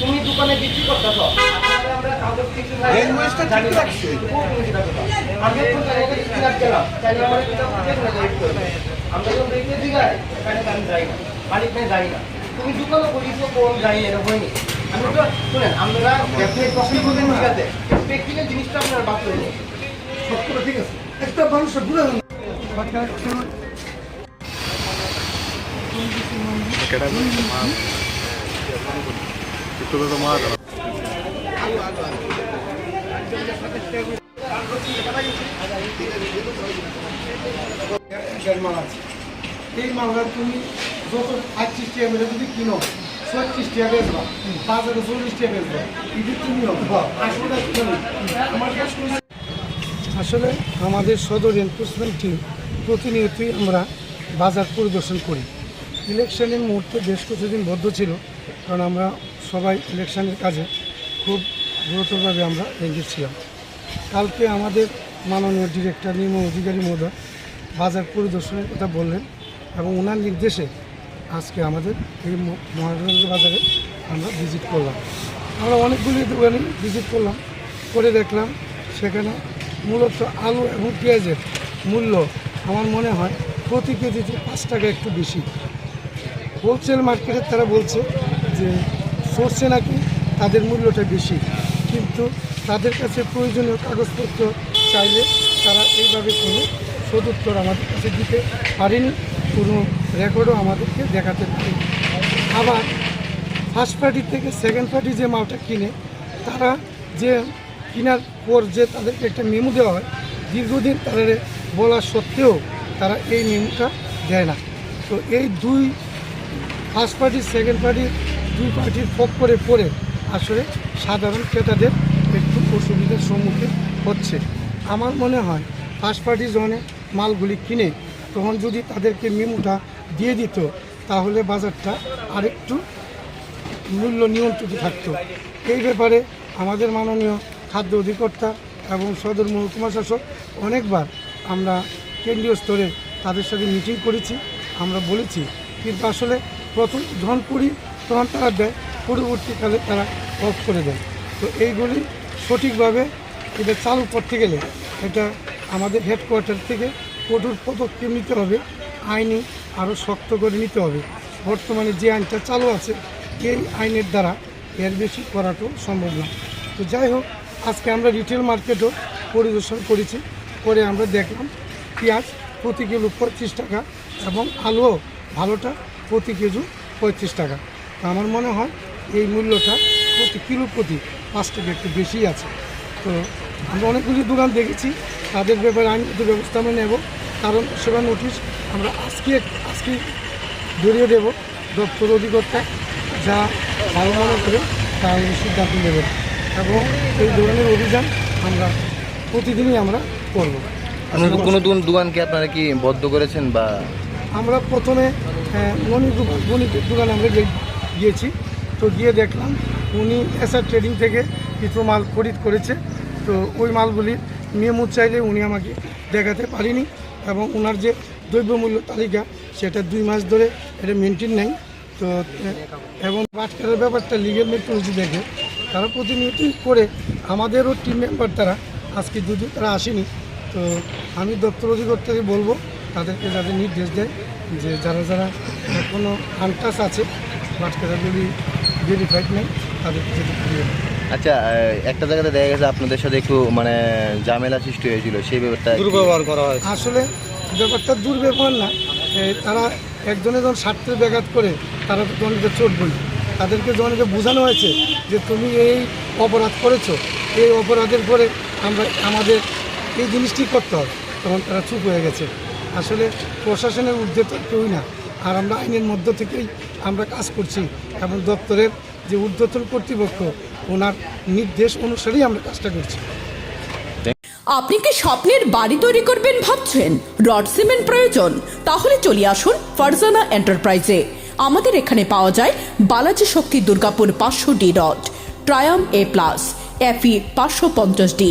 তুমি দোকানে বিক্রি করতেছ আমরা কাগজ কিছু জানি না। খুব বুঝিটা আমি এখন জায়গাটা ঠিক রাখতে গেলাম। চাইলে আমার একটা উঠে কোনো গাইড আমরা যখন দেখতে দিঘায়, এখানে আমি যাই না। মালিককে যাই না। তুমি দোকানে বলিস কোন যাই এরকম হয়নি। আমি তো শুনেন আমরা ব্যবসায়িক প্রশ্ন করবেন ঠিক আছে প্র্যাকটিক্যাল জিনিসটা আপনার বাদ করে নিন। ঠিক আছে একটা মানুষের এই তুমি যদি কিনো তুমি আসলে আসলে আমাদের সদর এনফোর্সমেন্ট টিম প্রতিনিয়তই আমরা বাজার পরিদর্শন করি। ইলেকশনের মুহূর্তে বেশ কিছুদিন বদ্ধ ছিল, কারণ আমরা সবাই ইলেকশনের কাজে খুব গুরুতরভাবে আমরা এগিয়ে ছিলাম। কালকে আমাদের মাননীয় ডিরেক্টর নিম অধিকারী মহোদয় বাজার পরিদর্শনের কথা বললেন এবং ওনার নির্দেশে আজকে আমাদের এই ম- মহারাজগঞ্জ বাজারে আমরা ভিজিট করলাম। আমরা অনেকগুলি দোকানে ভিজিট করলাম, করে দেখলাম, সেখানে মূলত আলু এবং পেঁয়াজের মূল্য আমার মনে হয় প্রতি কেজিতে পাঁচ টাকা একটু বেশি। হোলসেল মার্কেটের তারা বলছে যে সোর্সে নাকি তাদের মূল্যটা বেশি। কিন্তু তাদের কাছে প্রয়োজনীয় কাগজপত্র চাইলে তারা এইভাবে কোনো সদুত্তর আমাদের কাছে দিতে পারেনি, কোনো রেকর্ডও আমাদেরকে দেখাতে পারেনি। আবার ফার্স্ট পার্টি থেকে সেকেন্ড পার্টি যে মালটা কিনে, তারা যে কেনার পর যে তাদেরকে একটা মেমু দেওয়া হয়, দীর্ঘদিন তাদের বলা সত্ত্বেও তারা এই মেমুটা দেয় না। তো এই দুই ফার্স্ট পার্টি সেকেন্ড পার্টি দুই পার্টির পক্ষরে পড়ে আসলে সাধারণ ক্রেতাদের একটু অসুবিধার সম্মুখীন হচ্ছে। আমার মনে হয় ফার্স্ট পার্টি যখন মালগুলি কিনে তখন যদি তাদেরকে মেমুটা দিয়ে দিত, তাহলে বাজারটা আরেকটু মূল্য নিয়ন্ত্রিত থাকতো। এই ব্যাপারে আমাদের মাননীয় খাদ্য অধিকর্তা এবং সদর মহকুমা শাসক অনেকবার আমরা কেন্দ্রীয় স্তরে তাদের সাথে মিটিং করেছি, আমরা বলেছি, কিন্তু আসলে প্রথম করি তখন তারা দেয়, পরবর্তীকালে তারা অফ করে দেয়। তো এইগুলি সঠিকভাবে এটা চালু করতে গেলে এটা আমাদের হেডকোয়ার্টার থেকে কঠোর পদক্ষেপ নিতে হবে, আইনি আরও শক্ত করে নিতে হবে। বর্তমানে যে আইনটা চালু আছে, এই আইনের দ্বারা এর বেশি করাটাও সম্ভব না। তো যাই হোক, আজকে আমরা রিটেল মার্কেটও পরিদর্শন করেছি করে আমরা দেখলাম পেঁয়াজ প্রতি কিলো পঁয়ত্রিশ টাকা এবং আলুও ভালোটা প্রতি কেজি পঁয়ত্রিশ টাকা। আমার মনে হয় এই মূল্যটা প্রতি কিলো প্রতি পাঁচ টাকা একটু বেশি আছে। তো আমরা অনেকগুলি দোকান দেখেছি তাদের ব্যাপারে আইনগত ব্যবস্থা আমরা নেব। কারণ সেবা নোটিশ আমরা আজকে আজকে ধরিয়ে দেব দপ্তর অধিকর্তা যা ভালো মনে করে তা আমরা সিদ্ধান্ত নেব এবং এই ধরনের অভিযান আমরা প্রতিদিনই আমরা করব। কোনো দোকান দোকান কি আপনারা কি বদ্ধ করেছেন বা? আমরা প্রথমে আহ, মণি দোকান দোকানে আমরা গিয়েছি তো গিয়ে দেখলাম উনি এসআর ট্রেডিং থেকে কিছু মাল খরিদ করেছে। তো ওই মালগুলি মেমু চাইলে উনি আমাকে দেখাতে পারেনি এবং ওনার যে দ্রব্যমূল্য তালিকা, সেটা দুই মাস ধরে এটা মেনটেন নেই। তো, এবং বাটকারের ব্যাপারটা লিগেল মেট্রোলজি দেখে, তারা প্রতিনিয়তই করে আমাদেরও টিম মেম্বার তারা, আজকে যদিও তারা আসেনি, তো আমি দপ্তর অধিকর্তাকে বলব, তাদেরকে যাদের নির্দেশ দেয় যে যারা যারা কোনো আনটাস আছে ভেরিফাইড নেই ফিরিয়ে দেয়। আচ্ছা একটা জায়গাতে দেখা গেছে আপনাদের সাথে একটু মানে ঝামেলা সৃষ্টি হয়েছিল সেই ব্যাপারটা দুর্ব্যবহার করা হয় আসলে ব্যাপারটা দুর্ব্যবহার না। তারা একজনে যখন স্বার্থে ব্যাঘাত করে তারা তো জনকে বলি। তাদেরকে জনকে বোঝানো হয়েছে যে তুমি এই অপরাধ করেছ। এই অপরাধের পরে আমরা আমাদের এই জিনিসটি করতে হবে। তখন তারা চুপ হয়ে গেছে। আসলে প্রশাসনের তো কেউই না। আর আমরা আইনের মধ্য থেকেই আমরা কাজ করছি এবং দপ্তরের যে ঊর্ধ্বতন কর্তৃপক্ষ, ওনার নির্দেশ অনুসারেই আমরা কাজটা করছি। আপনি কি স্বপ্নের বাড়ি তৈরি করবেন ভাবছেন? রড সিমেন্ট প্রয়োজন। তাহলে চলে আসুন ফারজানা এন্টারপ্রাইজে। আমাদের এখানে পাওয়া যায় বালাজি শক্তি দুর্গাপুর পাঁচশো ডি রড, ট্রায়াম এ প্লাস, এফি পাঁচশো পঞ্চাশ D.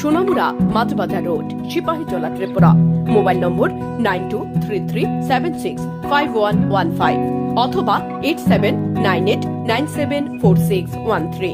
Sonamura Matbazar road Sepahijala Tripura. Mobile number nine two three three seven six five one one five অথবা eight seven nine eight nine seven four six one three.